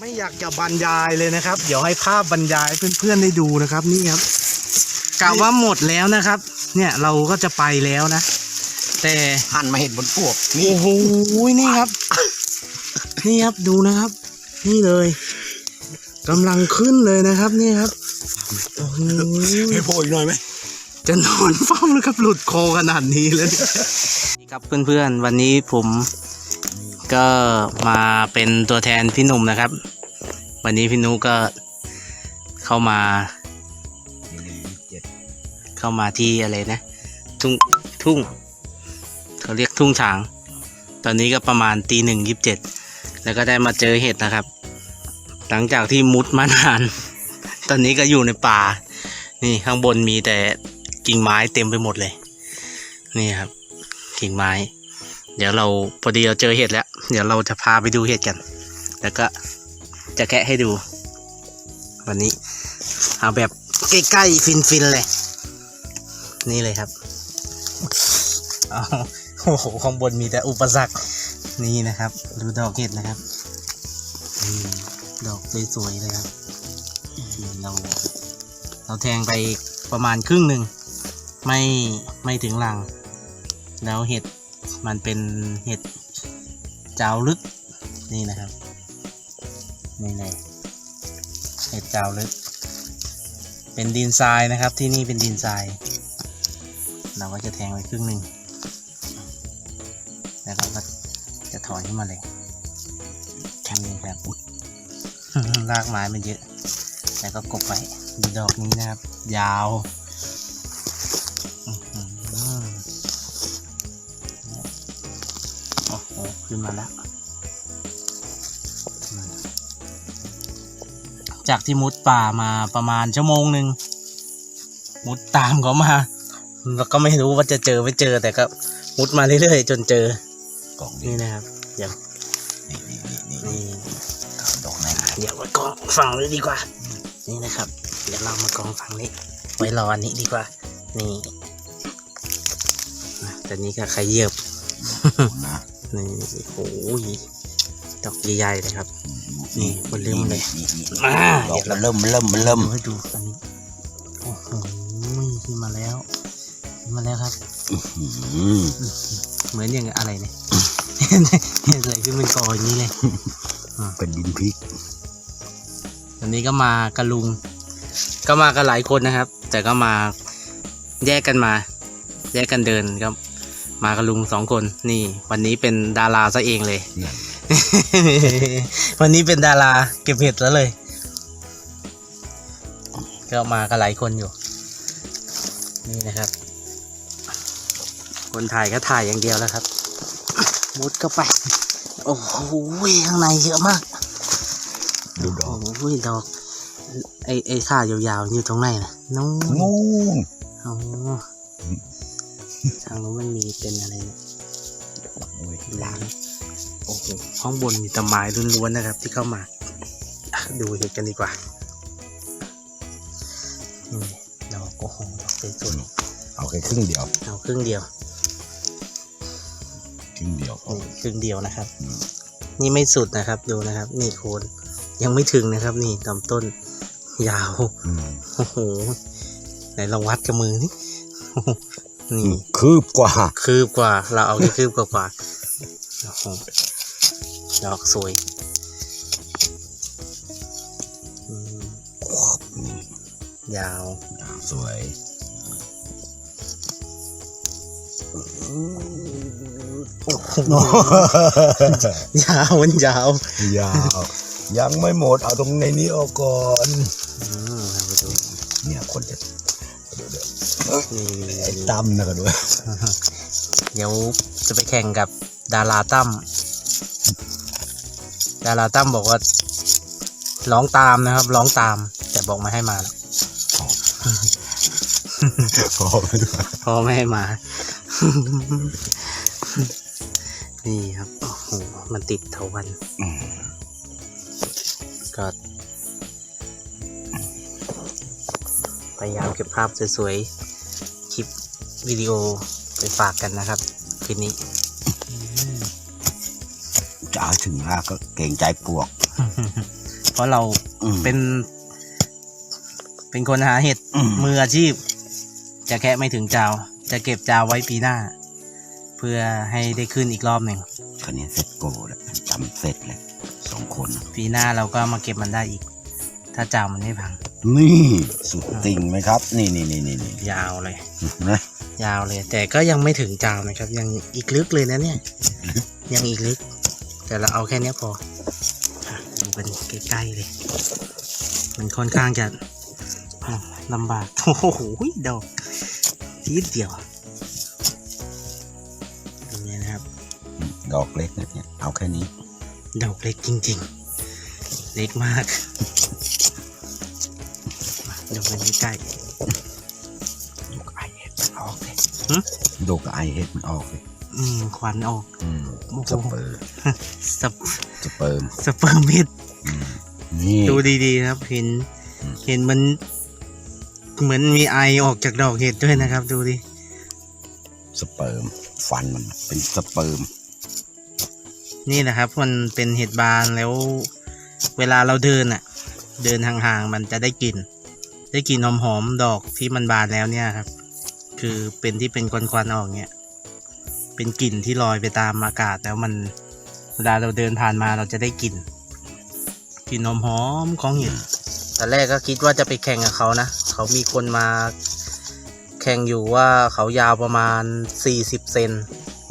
ไม่อยากจะบรรยายเลยนะครับ เดี๋ยวให้ภาพบรรยายให้เพื่อนๆได้ดูนะครับ นี่ครับกะว่าหมดแล้วนะครับ เนี่ยเราก็จะไปแล้วนะ แต่หันมาเห็นบนพวกนี่โอ้โหนี่ครับ นี่ครับดูนะครับ นี่เลยกำลังขึ้นเลยนะครับ นี่ครับโอ้โหให้โผล่อีกหน่อยไหมจะนอนเฝ้าแล้วครับหลุดคอขนาดนี้เลยนี่ครับเพื่อนๆวันนี้ผม ก็มาเป็นตัวแทนพี่หนุ่มนะครับ วันนี้พี่นุก็เข้ามาเข้ามาที่อะไรนะ ทุ่งทุ่งเขาเรียกทุ่งฉาง ตอนนี้ก็ประมาณตีหนึ่งยิบเจ็ดแล้วก็ได้มาเจอเห็ดนะครับ หลังจากที่มุดมานาน ตอนนี้ก็อยู่ในป่า นี่ข้างบนมีแต่กิ่งไม้เต็มไปหมดเลย นี่ครับ กิ่งไม้ เดี๋ยวเราพอดีเราเจอเห็ดแล้ว เดี๋ยวเราจะพาไปดูเห็ดกัน แล้วก็จะแกะให้ดู วันนี้ เอาแบบใกล้ๆฟินๆเลย นี่เลยครับอ้าวโอ้โหข้างบนมีแต่อุปสรรคนี่นะครับ ดูดอกเห็ดนะครับอดอกสวยๆเลยครับเราเราแทงไปประมาณครึ่งหนึ่งไม่ไม่ถึงหลัง แล้วเห็ด มันเป็นเห็ดเจ้าลึกนี่นะครับนี่เลยเห็ดเจ้าลึก เป็นดินทรายนะครับที่นี่เป็นดินทราย เราก็จะแทงไปครึ่งหนึ่งแล้วเราก็จะถอนขึ้นมาเลยแค่นี้ครับรากไม้มันเยอะ แล้วก็กบไว้ดูดอกนี้นะครับ ยาว ขึ้นมาแล้ว จากที่มุดป่ามาประมาณชั่วโมงหนึ่งมุดตามเขามาแล้วก็ไม่รู้ว่าจะเจอไม่เจอแต่ก็มุดมาเรื่อยๆจนเจอกล่องนี่นี้นะครับเดี๋ยวนี่นี่นี่นี่นี่ดอกไหนเดี๋ยวไว้กองฝั่งนี้ดีกว่า นี่นะครับ เดี๋ยวเรามากองฝั่งนี้ ไว้รออันนี้ดีกว่า นี่นะแต่นี้ก็ขยับนะ นี่โอ้ยดอกใหญ่ๆเลยครับ นี่มันเริ่มเลยนี่นี่มาดอกเดี๋ยวมันเราเริ่มมันเริ่มมันเริ่มดูให้ดูอันนี้โอ้โหขึ้นมาแล้วขึ้นมาแล้วครับอืมเหมือนอย่างอะไรเนี่ยอะไรขึ้นเป็นกออย่างนี้เลยเป็นดินพริกวันนี้ก็มากับลุง ก็มากันหลายคนนะครับ แต่ก็มาแยกกันมา แยกกันเดินก็ มากับลุงสองคนนี่ วันนี้เป็นดาราซะเองเลยเนี่ยวันนี้เป็นดาราเก็บเห็ดแล้วเลย ก็มากันหลายคนอยู่ นี่นะครับ คนถ่ายก็ถ่ายอย่างเดียวแล้วครับ มุดเข้าไป โอ้โหข้างในเยอะมากดูดอโอ้กโหดอกไอไอข้ายาวๆอยู่ตรงไหนนะนู้นงูโอ้ ทางนู้นมันมีเป็นอะไรเนี่ยโอ้ยดูนะโอ้โหห้องบนมีแตะไม้ล้วนๆนะครับ ที่เข้ามาอะดูเห็ดกันดีกว่านี่ดอกโอ้โหดอกสวยเอาแค่ครึ่งเดียวๆเอาครึ่งเดียวครึ่งเดียวพอนี่ครึ่งเดียวนะครับอืมนี่ไม่สุดนะครับดูนะครับ นี่โคนยังไม่ถึงนะครับ นี่ลำต้น ยาวอืมโอ้โหไหนลองวัดกับมือนี่โอ้โห นี่คืบกว่า คืบกว่า เราเอาแค่คืบกว่ากว่าโอ้โหดอกสวยอืมอืมยาว สวยโอ้โหยาวมันยาว ยาว ยังไม่หมดเอาตรงในนี้ออกก่อน ตั้มนะกันด้วยเดี๋ยวจะไปแข่งกับดาราตั้มดาราตั้มบอกว่าร้องตามนะครับร้องตาม แต่บอกไม่ให้มาแล้วพอไปด้วยพ่อไม่ให้มา นี่ครับโอ้โหมันติดเถาวันอืมก็พยายามเก็บภาพสวยๆคลิป วิดีโอไปฝากกันนะครับ คืนนี้จะเอาถึงรากก็เกรงใจปวกอืมเพราะเราอืมเป็น เป็นคนหาเห็ดอืมมืออาชีพ จะแค่ไม่ถึงจาวจะเก็บจาวไว้ปีหน้า เพื่อให้ได้ขึ้นอีกรอบหนึ่งคันนี้เสร็จโกแล้วจำเสร็จเลยสองคน ปีหน้าเราก็มาเก็บมันได้อีก ถ้าจาวมันไม่พัง นี่ สุดติ่งไหมครับ นี่นี่นี่นี่นี่ยาวเลยนะ ยาวเลย แต่ก็ยังไม่ถึงจาวนะครับ ยังอีกลึกเลยนะเนี่ย ยังอีกลึก แต่เราเอาแค่เนี้ยพออะดูกันใกล้ๆเลย มันค่อนข้างจะอะลำบากโอ้โหดอกทีเดียวตรงนี้นะครับ ดอกเล็กนะเนี่ยเอาแค่นี้ ดอกเล็กจริง ๆ เล็กมากมาดูกันใกล้ดู อกเลยหึดูกไอเห็ดมันออกเลยๆอืมควันออก อืมโอ้โห สเปอร์สเปสเปิร์มสเปิร์มเม็ดอืมนี่ ดูดีๆนะครับ เห็น อืม เห็นมัน เหมือนมีไอออกจากดอกเห็ดด้วยนะครับ ดูดิ สเปิร์มฟันมันเป็นสเปิร์มนี่นะครับ มันเป็นเห็ดบานแล้ว เวลาเราเดินอะ เดินห่างๆมันจะได้กลิ่นได้กลิ่นหอมๆดอกที่มันบานแล้วเนี่ยครับ คือเป็นที่เป็นควันๆออกเนี่ยเป็นกลิ่นที่ลอยไปตามอากาศแล้วมันเวลาเราเดินผ่านมาเราจะได้กลิ่นกลิ่นหอมๆของเห็ดตอนแรกก็คิดว่าจะไปแข่งกับเขานะเขามีคนมาแข่งอยู่ว่าเขายาวประมาณ 40 เซน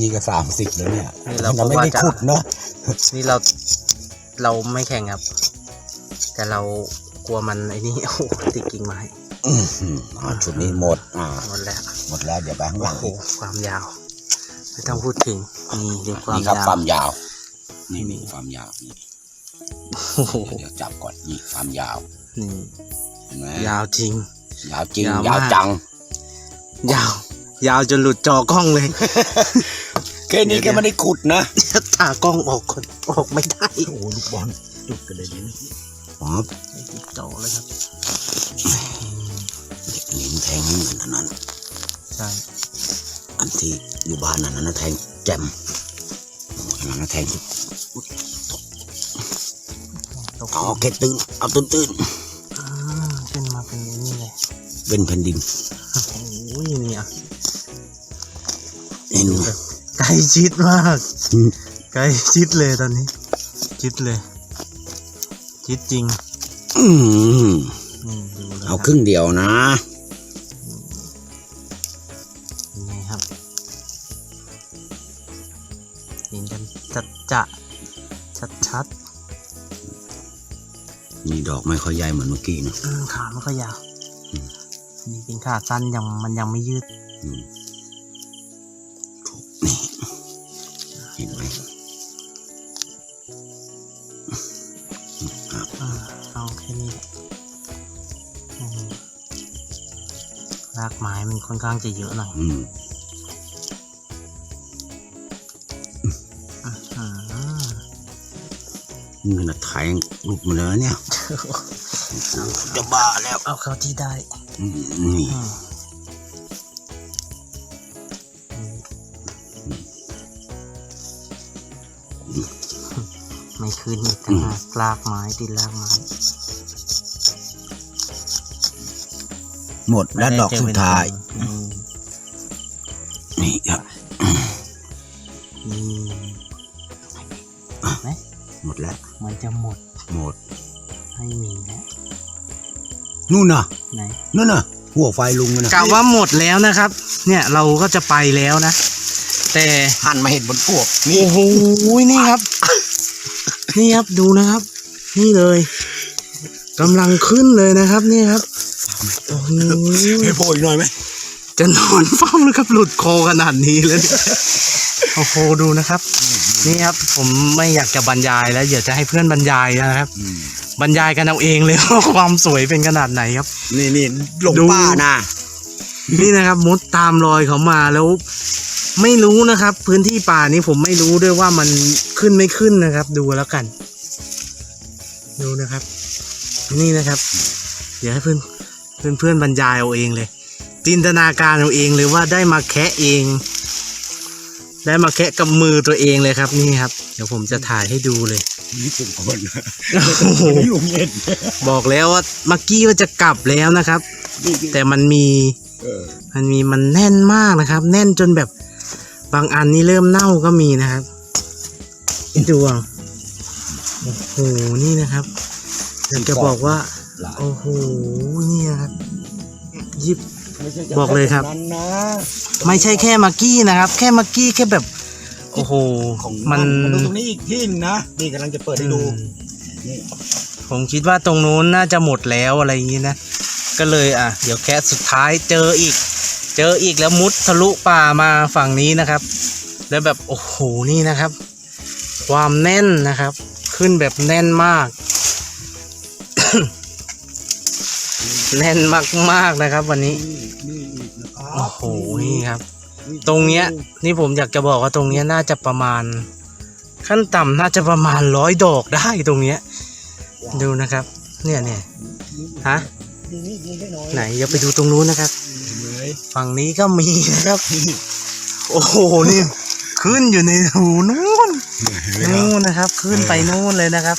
นี่ก็สามสิบแล้วเนี่ยนี่เราเราไม่ก็ว่าได้จะขุดเนาะนี่เราเราไม่แข่งครับ แต่เรากลัวมันไอ้นี่ โอ้โหติดกิ่งไม้อื้อหืออ่าชุดนี้หมดอ่า หมดแล้ว หมดแล้วเดี๋ยวไปข้างหลัโอ้งโหอีกความยาว ไม่ต้องพูดถึง นี่ดูความนี่ครับยาวความยาว นี่นี่ความยาวนี่โอ้โหเดี๋ยวจับก่อนนี่ความยาวนี่เห็นไหมยาวจริง ยาวจริงยาวมากยาวจัง ยาว ยาวจนหลุดจอกล้องเลย แค่นี้ก็ไม่ได้ขุดนะตากล้องออกคนออกไม่ได้โอ้ลูกบอลจุดกันเลยนี่อ๋อจอเลยครับ เด็กนี่มันแทงไม่เหมือนอันนั้นใช่อันที่อยู่บ้านนั้นนะแทงแจมโอ้ยอันนั้นนะแทงตกเอาแค่ตื้นเอาตื้นตื้นอ่าขึ้นมาเป็นไอ้นี่เลยๆเป็นแผ่นดินโอ้ยนี่อะเห็นไหมใกล้ชิดมากอืมใกล้ชิดเลยตอนนี้ ชิดเลย ชิดจริงอืมนี่ดูเลยเอาครึ่งเดียวนะ อกไม่ค่อยใหญ่เหมือนเมื่อกี้นะๆอืมขามันก็ยาวอืมนี่เป็นขาสั้นยังมันยังไม่ยืดอืมถูกนี่เห็นไหมครับอ่าเอาแค่นี้แหละอืมรากไม้มันค่อนข้างจะเยอะหน่อย อืม นี่ขนาดแทงหลุดมาแล้วเนี่ย จะบ้าแล้ว เอาเข้าที่ได้อืมนี่อืมไม่ขึ้นอีกต่างหากลากไม้ติดลากไม้ หมดแล้วดอกสุดท้าย จะหมดหมดให้มีแล้วนู่นน่ะไหนนู่นน่ะหัวไฟลุงน่ะกะว่าหมดแล้วนะครับ เนี่ยเราก็จะไปแล้วนะ แต่หันมาเห็นบนพวกโอ้โหนี่ครับ นี่ครับดูนะครับ นี่เลยกำลังขึ้นเลยนะครับนี่ครับโอ้โหให้โผล่อีกหน่อยไหมจะนอนเฝ้าเลยครับหลุดคอขนาดนี้เลยเนี่ย โอ้โหดูนะครับ นี่ครับผมไม่อยากจะบรรยายแล้วเดี๋ยวจะให้เพื่อนบรรยายนะครับ บรรยายกันเอาเองเลยว่าความสวยเป็นขนาดไหนครับ นี่นี่หลงดูป้านะนี่นะครับมุดตามรอยเขามาแล้ว ไม่รู้นะครับ พื้นที่ป่านี้ผมไม่รู้ด้วยว่ามันขึ้นไม่ขึ้นนะครับ ดูแล้วกัน ดูนะครับ นี่นะครับ เดี๋ยวให้เพื่อนเพื่อนเพื่อนบรรยายเอาเองเลย จินตนาการเอาเองเลยว่าได้มาแคะเอง ได้มาแคะกับมือตัวเองเลยครับนี่ครับ เดี๋ยวผมจะถ่ายให้ดูเลย นี่เป็นคนไม่ลุงเย็นบอกแล้วว่าเมื่อกี้ว่าจะกลับแล้วนะครับ แต่มันมีเออมันมีมันแน่นมากนะครับ แน่นจนแบบบางอันนี่เริ่มเน่าก็มีนะครับดูเอาโอ้โหนี่นะครับอยากจะบอกว่าหลายโอ้โหนี่นะครับยิบ ไม่ใช่จะบอกเลยครับนั้นนะไม่ใช่แค่มักกี้นะครับ แค่มักกี้แค่แบบ โอ้โห ของมันดูตรงนี้อีกที่หนึงนะนี่กำลังจะเปิดให้ดูอืมนี่ผมคิดว่าตรงนู้นน่าจะหมดแล้วอะไรอย่างนี้นะ ก็เลยอะ เดี๋ยวแค่สุดท้ายเจออีก เจออีกแล้วมุดทะลุป่ามาฝั่งนี้นะครับ แล้วแบบโอ้โหนี่นะครับ ความแน่นนะครับ ขึ้นแบบแน่นมาก แน่นมากๆนะครับ วันนี้นี่นี่อีกนะครับโอ้โหนี่ครับ ตรงเนี้ย นี่ผมอยากจะบอกว่าตรงเนี้ยน่าจะประมาณ ขั้นต่ำน่าจะประมาณร้อยดอกได้ตรงเนี้ย ดูนะครับ เนี่ยเนี่ยฮะนี่นี่นี่ได้น้อยไหนอย่าไปดูตรงนู้นนะครับเลยฝั่งนี้ก็มีนะครับ โอ้โหนี่ขึ้นอยู่ในหูนู้นนู้นนะครับ ขึ้นไปนู้นเลยนะครับ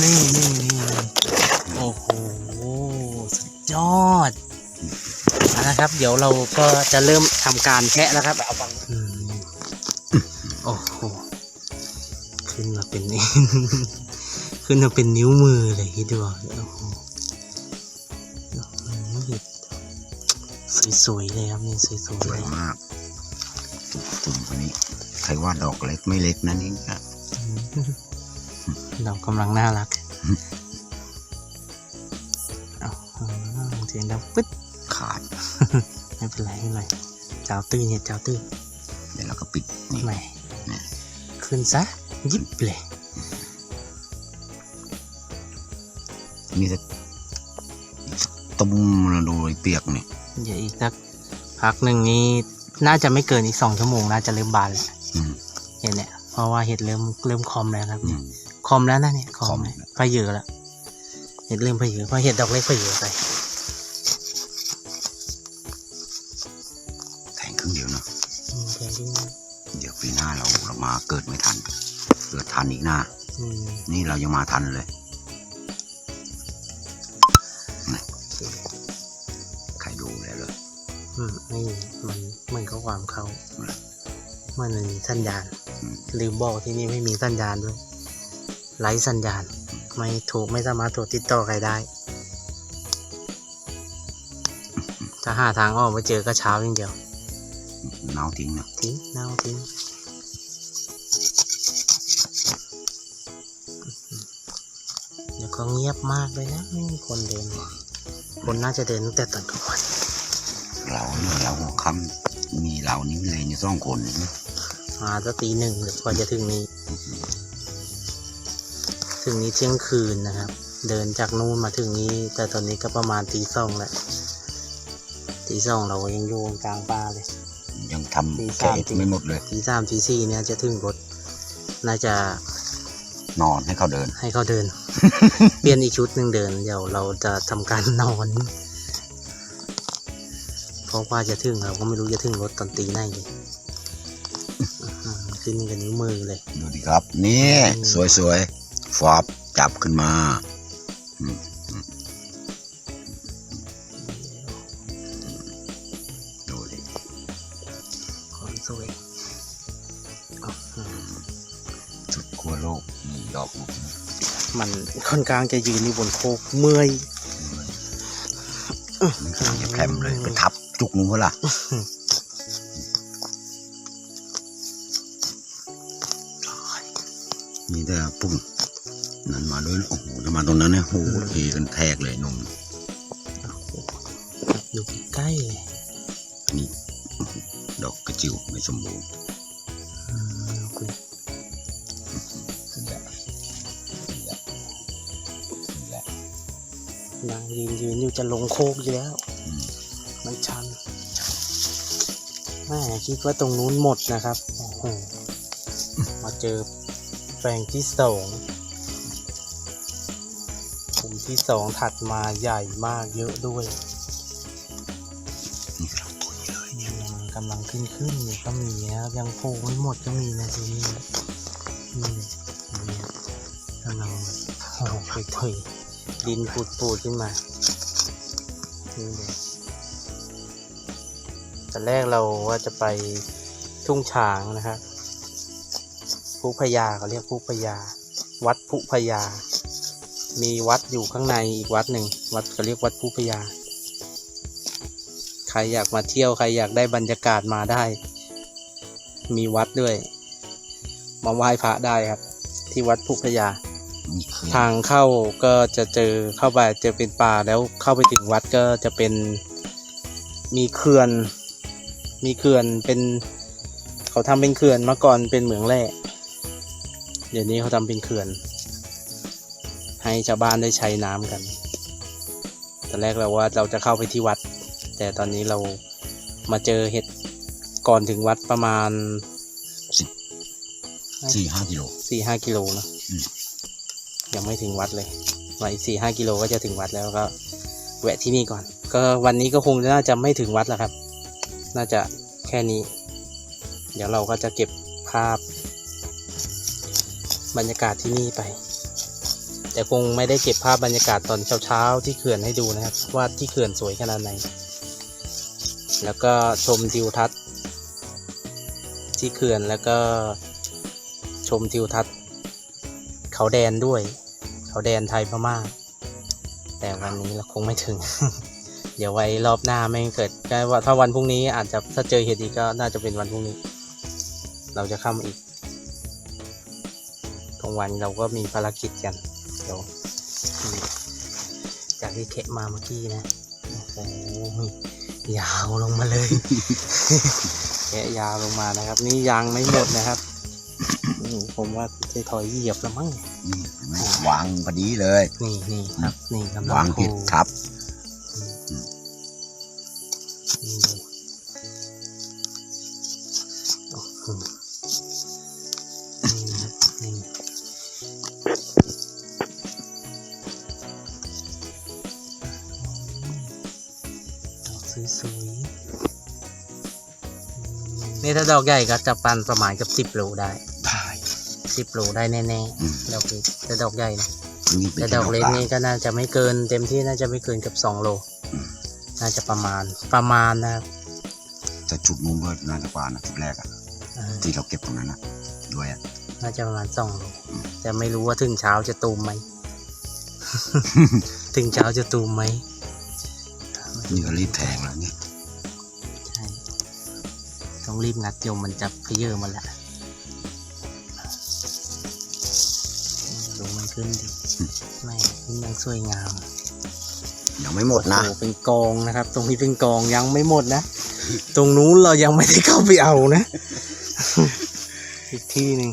นี่นี่นี่โอ้โหสุด ยอดเอานะครับ เดี๋ยวเราก็จะเริ่มทำการแคะแล้วครับอืมโอ้โหขึ้นมาเป็นขึ้นมาเป็นนิ้วมือเลยคิดดูเอาโอ้โหโอ้โหสวยๆเลยครับนี่สวยสๆวเลยยมากตุ่มคนนี้ใครว่าดอกเล็กไม่เล็กนะนี่นะเรากำลังน่ารัก เอาเสียงดังปึ๊ดขาด ไม่เป็นไรไม่เป็นไรเจ้าตื้นเนี่ยเจ้าตื้นเดี๋ยวเราก็ปิดนี่ไม่เนี่ยขึ้นซะยิบเลยนี่จะตุ้มนะดูไอ้เปียกนี่เดี๋ยวอีกสักพักหนึ่งนี้น่าจะไม่เกินอีกสองชั่วโมงน่าจะเริ่มบานแล้วอืม เห็นเนี่ยเพราะว่าเห็ดเริ่มเริ่มคอมแล้วครับอืมคอมแล้วนะเนี่ยคอคอมมแล้ว พะเยอะแล้วเห็ดเริ่มพะเยอะเพราะเห็ดดอกเล็กพะเยอะไป หน้าอืมนี่เรายังมาทันเลยนะใครดูแล้วเลยอืมนี่มันเหมือนข้อความเขาอืมมันมีสัญญาณอืมลืมบอกที่นี่ไม่มีสัญญาณด้วยไร้สัญญาณ ไม่ถูกไม่สามารถโทรติดต่อใครได้ ถ้าหาทางออกไปเจอก็เช้าอย่างเดียว เน่าทิ้งนะทิ้งเน่าทิ้ง ก็เงียบมากเลยนะ ไม่มีคนเดินคนน่าจะเดินตั้งแต่ตอนกลางวันเราเนี่ยเราหัวค่ำมีเรานี่เลยเนี่ยสองคนนี่มาตั้งตีหนึ่งหรือกว่าจะถึงนี้ ถึงนี้เที่ยงคืนนะครับ เดินจากนู่นมาถึงนี้ แต่ตอนนี้ก็ประมาณตีสองแล้วตีสองเราก็ยังอยู่กลางป่าเลย ยังตีทำสามแกะไม่หมดเลยตีสามตีสี่เนี่ยจะถึงรถน่าจะ นอนให้เขาเดิน ให้เขาเดิน เปลี่ยนอีกชุดหนึ่งเดิน เดี๋ยวเราจะทำการนอน เพราะว่าจะถึงเราก็ไม่รู้จะถึงรถตอนตีไหนเลยอื้อหือขึ้นกับนิ้วมือเลย ดูดิครับ นี่อืมสวยๆฟอบจับขึ้นมาอืมดูดิคนสวย ดอกลูกนี้มันค่อนข้างจะยืนอยู่บนโคกเมื่อยมันกำลังจะแคมเลยไปทับจุกนู้นวะล่ะนี่ถ้าปุ่งนั้นมาด้วยนะโอ้โหถ้ามาตรงนั้นเนี่ยโอ้โหเทกันแทกเลยหนุ่มอยู่ใกล้ๆเลยนี่ดอกกระจิวไม่สมบูรณ์ นางยืนยืนอยู่จะลงโคกอยู่แล้ว มันชันแม่คิดว่าตรงนู้นหมดนะครับโอ้โหมาเจอแปลงที่สองกลุ่มที่สองถัดมาใหญ่มากเยอะด้วยกำลังขึ้นขึ้นอยู่ก็มีนะครับยังโผล่ไม่หมดก็มีนะทีนี้นี่เลยเนี่ยโอ้โหถุย ดินปูดปูดๆขึ้นมานี่เลยตอนแรกเราว่าจะไปทุ่งฉางนะครับภูพยาเขาเรียกภูพยา วัดภูพยา มีวัดอยู่ข้างในอีกวัดหนึ่งวัดเขาเรียกวัดภูพยา ใครอยากมาเที่ยวใครอยากได้บรรยากาศมาได้ มีวัดด้วย มาไหว้พระได้ครับ ที่วัดภูพยา ทางเข้าก็จะเจอเข้าไปจะเป็นป่าแล้วเข้าไปถึงวัดก็จะเป็นมีเขื่อน มีเขื่อนเป็น เขาทำเป็นเขื่อนเมื่อก่อนเป็นเหมืองแร่เดี๋ยวนี้เขาทำเป็นเขื่อน ให้ชาวบ้านได้ใช้น้ำกันตอนแรกเราว่าเราจะเข้าไปที่วัด แต่ตอนนี้เรามาเจอเห็ดก่อนถึงวัดประมาณสี่ห้ากิโลสี่ห้ากิโลเนอะอืม ยังไม่ถึงวัดเลยมาอีกสี่ห้ากิโลก็จะถึงวัดแล้วก็แวะที่นี่ก่อน ก็วันนี้ก็คงน่าจะไม่ถึงวัดแล้วครับ น่าจะแค่นี้ เดี๋ยวเราก็จะเก็บภาพ บรรยากาศที่นี่ไป แต่คงไม่ได้เก็บภาพบรรยากาศตอนเช้าๆที่เขื่อนให้ดูนะครับ ว่าที่เขื่อนสวยขนาดไหน แล้วก็ชมทิวทัศน์ ที่เขื่อนแล้วก็ชมทิวทัศน์ เขาแดนด้วย เขาแดนไทยพม่าแต่วันนี้เราคงไม่ถึง เดี๋ยวไว้รอบหน้าไม่เกิดก็ว่าถ้าวันพรุ่งนี้อาจจะถ้าเจอเหตุอีกก็น่าจะเป็นวันพรุ่งนี้ เราจะเข้ามาอีกกลางวันเราก็มีภารกิจกันเดี๋ยวจากที่เทะมาเมื่อกี้นะโอ้โหยาวลงมาเลยแกะยาวลงมานะครับ นี่ยังไม่หมดนะครับ อืมผมว่าจะถอยเหยียบแล้วมั้งนี่เห็นไหมวางพอดีเลย นี่นี่ครับนี่กำลัวางผิดโคครับ นี่เลยโอ้โหนี่นะครับนี่ดอกสวยๆ นี่ถ้าดอกใหญ่ก็จะปันประมาณกับสิบโลได้ได้ สิบโลได้แน่อืม ๆดอกเล็กแต่ดอกใหญ่นะนี่เป็นแต่ดอกเล็กนี่ก็น่าจะไม่เกิน เต็มที่น่าจะไม่เกินกับสองโลอืมน่าจะประมาณประมาณนะครับแต่จุดนู้นก็น่าจะกว่านะจุดแรกอะอ่าที่เราเก็บตรงนั้นอะด้วยอะน่าจะประมาณสองโลอืมแต่ไม่รู้ว่าถึงเช้าจะตูมไหม ถึงเช้าจะตูมไหมนี่ก็รีบแทงแล้วเนี่ยใช่ต้องรีบงัดโยมมันจะเพเยอมันแหละ ขึ้นดิไม่ขึ้นยังสวยงามยังไม่หมดนะโอ้โหเป็นกองนะครับ ตรงนี้เป็นกองยังไม่หมดนะ ตรงนู้นเรายังไม่ได้เข้าไปเอานะ อีกที่หนึ่ง